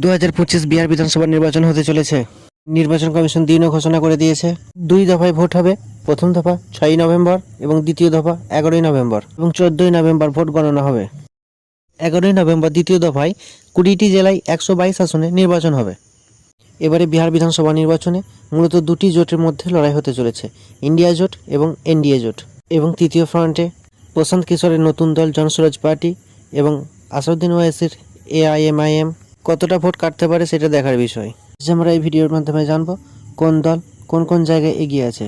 দু হাজার পঁচিশ বিহার বিধানসভা নির্বাচন হতে চলেছে। নির্বাচন কমিশন দিনও ঘোষণা করে দিয়েছে, দুই দফায় ভোট হবে। প্রথম দফা ছয়ই নভেম্বর এবং দ্বিতীয় দফা এগারোই নভেম্বর এবং চোদ্দই নভেম্বর ভোট গণনা হবে। এগারোই নভেম্বর দ্বিতীয় দফায় কুড়িটি জেলায় একশো বাইশ আসনে নির্বাচন হবে। এবারে বিহার বিধানসভা নির্বাচনে মূলত দুটি জোটের মধ্যে লড়াই হতে চলেছে, ইন্ডিয়া জোট এবং এনডিএ জোট। এবং তৃতীয় ফ্রন্টে প্রশান্ত কিশোরের নতুন দল জনসুরাজ পার্টি এবং আসাউদ্দিন ওয়াইসির এআইএমআইএম কতটা ভোট কাটতে পারে সেটা দেখার বিষয়। আমরা এই ভিডিওর মাধ্যমে জানব কোন দল কোন কোন জায়গায় এগিয়ে আছে।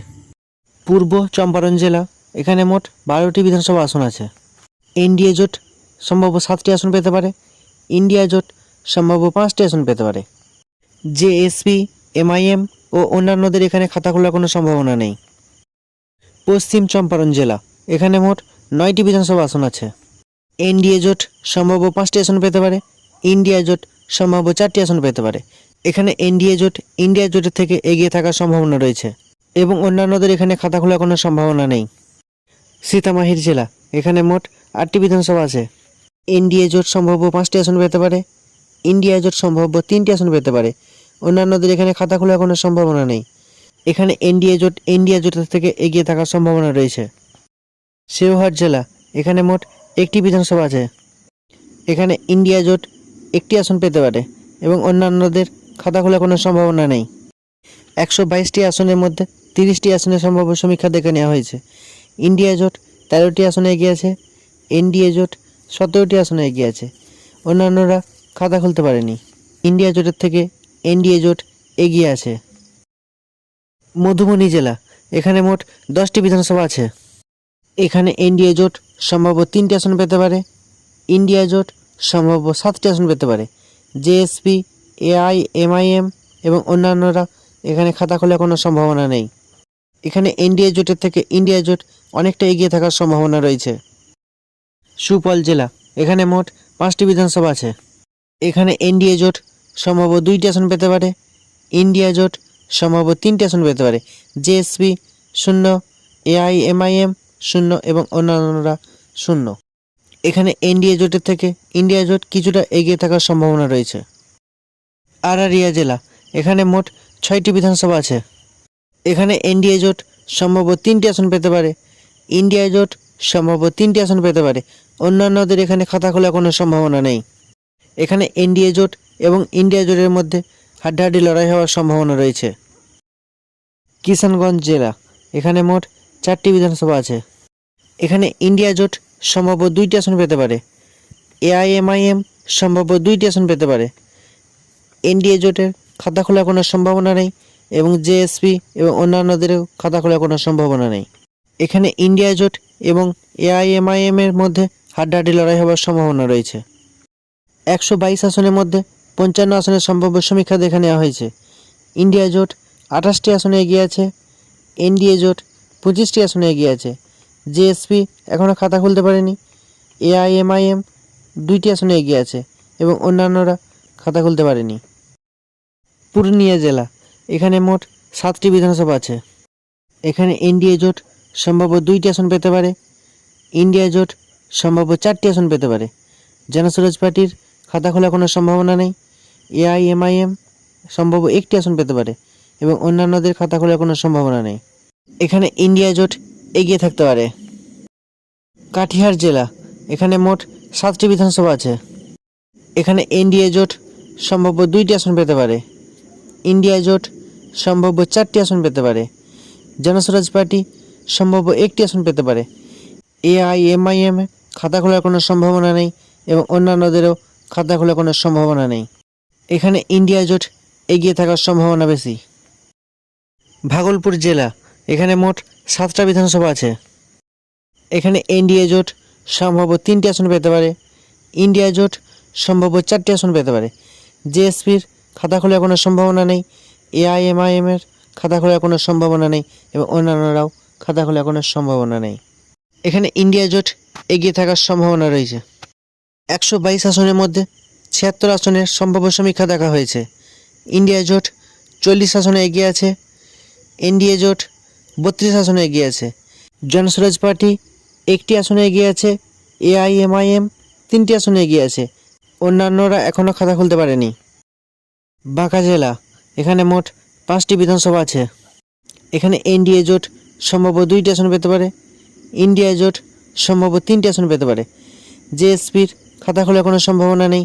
পূর্ব চম্পারণ জেলা, এখানে মোট বারোটি বিধানসভা আসন আছে। এনডিএ জোট সম্ভব সাতটি আসন পেতে পারে। ইন্ডিয়া জোট সম্ভব পাঁচটি আসন পেতে পারে। জেএসপি, এমআইএম ও অন্যান্যদের এখানে খাতা খোলার কোনো সম্ভাবনা নেই। পশ্চিম চম্পারণ জেলা, এখানে মোট নয়টি বিধানসভা আসন আছে। এনডিএ জোট সম্ভব পাঁচটি আসন পেতে পারে। ইন্ডিয়া জোট সম্ভাব্য চারটি আসন পেতে পারে। এখানে এনডিএ জোট, ইন্ডিয়া জোটের থেকে এগিয়ে থাকার সম্ভাবনা রয়েছে এবং অন্যান্যদের এখানে খাতা খোলার কোনো সম্ভাবনা নেই। সীতামাহির জেলা, এখানে মোট আটটি বিধানসভা আছে। এনডিএ জোট সম্ভাব্য পাঁচটি আসন পেতে পারে, ইন্ডিয়া জোট সম্ভাব্য তিনটি আসন পেতে পারে। অন্যান্যদের এখানে খাতা খোলার কোনো সম্ভাবনা নেই। এখানে এনডিএ জোট, ইন্ডিয়া জোটের থেকে এগিয়ে থাকার সম্ভাবনা রয়েছে। শেওহাট জেলা, এখানে মোট একটি বিধানসভা আছে। এখানে ইন্ডিয়া জোট একটি আসন পেতে পারে এবং অন্যান্যদের খাতা খোলা কোনো সম্ভাবনা নেই। একশো বাইশটি আসনের মধ্যে তিরিশটি আসনের সম্ভাব্য সমীক্ষা দেখে নেওয়া হয়েছে। ইন্ডিয়া জোট তেরোটি আসনে এগিয়ে আছে, এনডিএ জোট সতেরোটি আসনে এগিয়ে আছে। অন্যান্যরা খাতা খুলতে পারেনি। ইন্ডিয়া জোটের থেকে এনডিএ জোট এগিয়ে আছে। মধুবনী জেলা, এখানে মোট দশটি বিধানসভা আছে। এখানে এনডিএ জোট সম্ভাব্য তিনটি আসন পেতে পারে। ইন্ডিয়া জোট সম্ভাব্য সাতটি আসন পেতে পারে। জেএসপি এআই এমআইএম এবং অন্যান্যরা এখানে খাতা খোলার কোনো সম্ভাবনা নেই। এখানে এনডিএ জোটের থেকে ইন্ডিয়া জোট অনেকটা এগিয়ে থাকার সম্ভাবনা রয়েছে। সুপল জেলা, এখানে মোট পাঁচটি বিধানসভা আছে। এখানে এনডিএ জোট সম্ভাব্য দুইটি আসন পেতে পারে। ইন্ডিয়া জোট সম্ভাব্য তিনটি আসন পেতে পারে। জেএসপি শূন্য এআই এমআইএম শূন্য এবং অন্যান্যরা শূন্য। এখানে এনডিএ জোটের থেকে ইন্ডিয়া জোট কিছুটা এগিয়ে থাকার সম্ভাবনা রয়েছে। আরারিয়া জেলা, এখানে মোট ছয়টি বিধানসভা আছে। এখানে এনডিএ জোট সম্ভাব্য তিনটি আসন পেতে পারে। ইন্ডিয়া জোট সম্ভাব্য তিনটি আসন পেতে পারে। অন্যান্যদের এখানে খাতা খোলা কোনো সম্ভাবনা নেই। এখানে এনডিএ জোট এবং ইন্ডিয়া জোটের মধ্যে হাড্ডাহাড্ডি লড়াই হওয়ার সম্ভাবনা রয়েছে। কিষানগঞ্জ জেলা, এখানে মোট চারটি বিধানসভা আছে। এখানে ইন্ডিয়া জোট সম্ভাব্য দুইটি আসন পেতে পারে। এআইএমআইএম সম্ভাব্য দুইটি আসন পেতে পারে। এনডিএ জোটের খাতা খোলার কোনো সম্ভাবনা নেই এবং জেএসপি এবং অন্যান্যদেরও খাতা খোলার কোনো সম্ভাবনা নেই। এখানে ইন্ডিয়া জোট এবং এআইএমআইএম এর মধ্যে হাড্ডাহাড্ডি লড়াই হওয়ার সম্ভাবনা রয়েছে। একশো বাইশ আসনের মধ্যে পঞ্চান্ন আসনের সম্ভাব্য সমীক্ষা দেখে নেওয়া হয়েছে। ইন্ডিয়া জোট আঠাশটি আসনে এগিয়ে আছে এনডিএ জোট পঁচিশটি আসনে এগিয়ে আছে। জেএসপি এখনও খাতা খুলতে পারেনি। এআইএমআইএম দুইটি আসনে এগিয়ে আছে এবং অন্যান্যরা খাতা খুলতে পারেনি। পূর্ণিয়া জেলা, এখানে মোট সাতটি বিধানসভা আছে। এখানে এনডিএ জোট সম্ভাব্য দুইটি আসন পেতে পারে। ইন্ডিয়া জোট সম্ভাব্য চারটি আসন পেতে পারে। জনসুরাজ পার্টির খাতা খোলার কোনো সম্ভাবনা নেই। এআইএমআইএম সম্ভাব্য একটি আসন পেতে পারে এবং অন্যান্যদের খাতা খোলার কোনো সম্ভাবনা নেই। এখানে ইন্ডিয়া জোট এগিয়ে থাকতে পারে। কাটিহার জেলা, এখানে মোট সাতটি বিধানসভা আছে। এখানে এনডিএ জোট সম্ভাব্য দুইটি আসন পেতে পারে। ইন্ডিয়া জোট সম্ভাব্য চারটি আসন পেতে পারে। জনস্বরাজ পার্টি সম্ভাব্য একটি আসন পেতে পারে। এআইএমআইএম খাতা খোলার কোনো সম্ভাবনা নেই এবং অন্যান্যদেরও খাতা খোলার কোনো সম্ভাবনা নেই। এখানে ইন্ডিয়া জোট এগিয়ে থাকার সম্ভাবনা বেশি। ভাগলপুর জেলা, এখানে মোট সাতটা বিধানসভা আছে। এখানে এনডিএ জোট সম্ভাব্য তিনটি আসন পেতে পারে। ইন্ডিয়া জোট সম্ভাব্য চারটি আসন পেতে পারে। জেএসপির খাতা খোলার কোনো সম্ভাবনা নেই এআইএমআইএম এর খাতা খোলার কোনো সম্ভাবনা নেই এবং অন্যান্যরাও খাতা খোলার কোনো সম্ভাবনা নেই। এখানে ইন্ডিয়া জোট এগিয়ে থাকার সম্ভাবনা রয়েছে। একশো বাইশ আসনের মধ্যে ছিয়াত্তর আসনের সম্ভাব্য সমীক্ষা দেখা হয়েছে। ইন্ডিয়া জোট চল্লিশ আসনে এগিয়ে আছে। এনডিএ জোট বত্রিশ আসনে এগিয়ে আছে। জনস্বরাজ পার্টি একটি আসনে এগিয়ে আছে, এআইএমআইএম তিনটি আসনে এগিয়ে আছে। অন্যান্যরা এখনও খাতা খুলতে পারেনি। বাঁকা জেলা, এখানে মোট পাঁচটি বিধানসভা আছে। এখানে এনডিএ জোট সম্ভব দুইটি আসন পেতে পারে, ইন্ডিয়া জোট সম্ভব তিনটি আসন পেতে পারে। জেএসপির খাতা খোলার কোনো সম্ভাবনা নেই,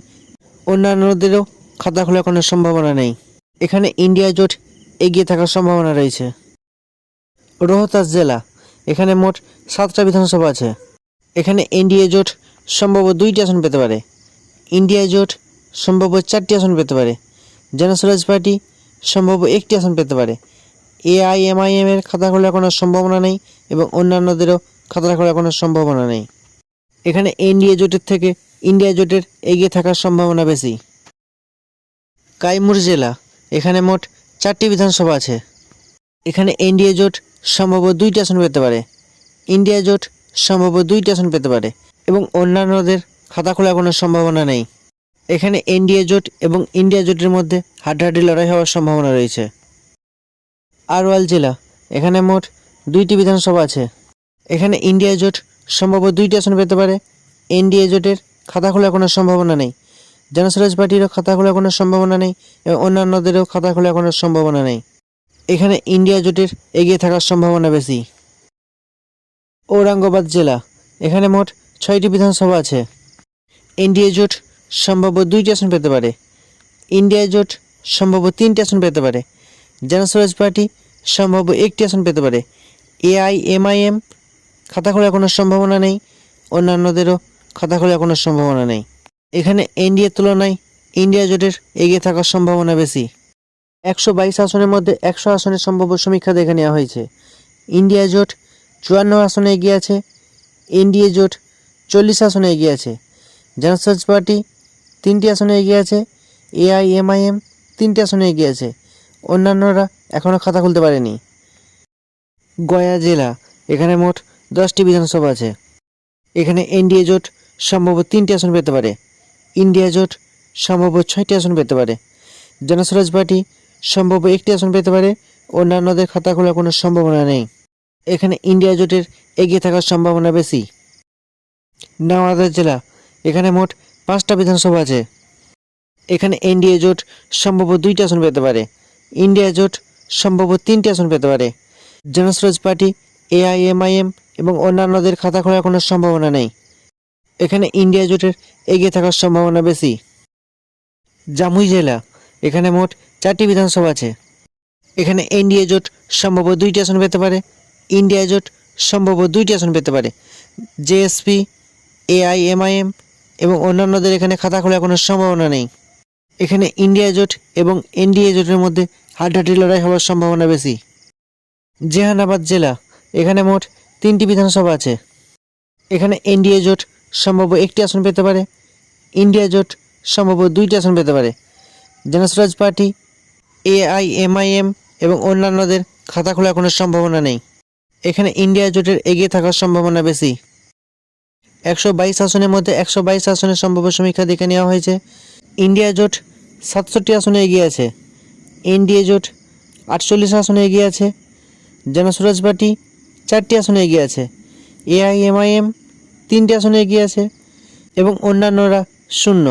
অন্যান্যদেরও খাতা খোলার কোনো সম্ভাবনা নেই। এখানে ইন্ডিয়া জোট এগিয়ে থাকার সম্ভাবনা রয়েছে। রোহতাস জেলা। এখানে মোট সাতটা বিধানসভা আছে। এখানে এনডিএ জোট সম্ভব দুইটি আসন পেতে পারে। ইন্ডিয়া জোট সম্ভব চারটি আসন পেতে পারে। জনস্বরাজ পার্টি সম্ভব একটি আসন পেতে পারে। এআইএমআইএম এর খাতা খোলার কোনো সম্ভাবনা নেই এবং অন্যান্যদেরও খাতা খোলার কোনো সম্ভাবনা নেই। এখানে এনডিএ জোটের থেকে ইন্ডিয়া জোটের এগিয়ে থাকার সম্ভাবনা বেশি। কাইমুর জেলা। এখানে মোট চারটি বিধানসভা আছে। এখানে এনডিএ জোট সম্ভব দুইটি আসন পেতে পারে। ইন্ডিয়া জোট সম্ভব দুইটি আসন পেতে পারে এবং অন্যান্যদের খাতা খোলার কোনো সম্ভাবনা নেই। এখানে এনডিএ জোট এবং ইন্ডিয়া জোটের মধ্যে হাড্ডাহাড্ডি লড়াই হওয়ার সম্ভাবনা রয়েছে। আরওয়াল জেলা, এখানে মোট দুইটি বিধানসভা আছে। এখানে ইন্ডিয়া জোট সম্ভব দুইটি আসন পেতে পারে। এনডিএ জোটের খাতা খোলার কোনো সম্ভাবনা নেই। জনস্বরাজ পার্টিরও খাতা খোলার কোনো সম্ভাবনা নেই এবং অন্যান্যদেরও খাতা খোলার কোনো সম্ভাবনা নেই। এখানে ইন্ডিয়া জোটের এগিয়ে থাকার সম্ভাবনা বেশি। ঔরঙ্গাবাদ জেলা, এখানে মোট ছয়টি বিধানসভা আছে। এনডিএ জোট সম্ভব দুইটি আসন পেতে পারে। ইন্ডিয়া জোট সম্ভব তিনটি আসন পেতে পারে। জনস্বরাজ পার্টি সম্ভব একটি আসন পেতে পারে। এআই এআইএমআইএম, খাতা খোলার কোনো সম্ভাবনা নেই। অন্যান্যদেরও খাতা খোলার কোনো সম্ভাবনা নেই। এখানে এনডিএর তুলনায় ইন্ডিয়া জোটের এগিয়ে থাকার সম্ভাবনা বেশি। একশো বাইশ আসনের মধ্যে একশো আসনের সম্ভাব্য সমীক্ষা দেখে নেওয়া হয়েছে। ইন্ডিয়া জোট চুয়ান্ন আসনে এগিয়ে আছে। এনডিএ জোট চল্লিশ আসনে এগিয়ে আছে। জনসরাজ পার্টি তিনটি আসনে এগিয়ে আছে। এআইএমআইএম তিনটি আসনে এগিয়ে আছে। অন্যান্যরা এখনও খাতা খুলতে পারেনি। গয়া জেলা, এখানে মোট দশটি বিধানসভা আছে। এখানে এনডিএ জোট সম্ভব তিনটি আসন পেতে পারে। ইন্ডিয়া জোট সম্ভব ছয়টি আসন পেতে পারে। জনস্বরাজ পার্টি সম্ভব একটি আসন পেতে পারে। অন্যান্যদের খাতা খোলার কোনো সম্ভাবনা নেই। এখানে ইন্ডিয়া জোটের এগিয়ে থাকার সম্ভাবনা বেশি। নওয়াদা জেলা, এখানে মোট পাঁচটা বিধানসভা আছে। এখানে এনডিএ জোট সম্ভব দুইটি আসন পেতে পারে। ইন্ডিয়া জোট সম্ভব তিনটি আসন পেতে পারে। জনস্বরাজ পার্টি, এআইএমআইএম এবং অন্যান্যদের খাতা খোলার কোনো সম্ভাবনা নেই। এখানে ইন্ডিয়া জোটের এগিয়ে থাকার সম্ভাবনা বেশি। জামুই জেলা, এখানে মোট চারটি বিধানসভা আছে। এখানে এনডিএ জোট সম্ভব দুইটি আসন পেতে পারে, ইন্ডিয়া জোট সম্ভব দুইটি আসন পেতে পারে। জেএসপি এআইএমআইএম এবং অন্যান্যদের এখানে খাতা খোলার কোনো সম্ভাবনা নেই। এখানে ইন্ডিয়া জোট এবং এনডিএ জোটের মধ্যে হাড্ডাহাড্ডি লড়াই হওয়ার সম্ভাবনা বেশি। জেহানাবাদ জেলা, এখানে মোট তিনটি বিধানসভা আছে। এখানে এনডিএ জোট সম্ভব একটি আসন পেতে পারে, ইন্ডিয়া জোট সম্ভব দুইটি আসন পেতে পারে। জনস্বরাজ পার্টি এআইএমআইএম এবং অন্যান্যদের খাতা খোলার কোনো সম্ভাবনা নেই। এখানে ইন্ডিয়া জোটের এগিয়ে থাকার সম্ভাবনা বেশি। একশো বাইশ আসনের মধ্যে একশো বাইশ আসনের সম্ভাব্য সমীক্ষা দেখে নেওয়া হয়েছে। ইন্ডিয়া জোট সাতষট্টি আসনে এগিয়ে আছে। এনডিএ জোট আটচল্লিশ আসনে এগিয়ে আছে। জনস্বরাজ পার্টি চারটি আসনে এগিয়ে আছে। এআইএমআইএম তিনটি আসনে এগিয়ে আছে এবং অন্যান্যরা শূন্য।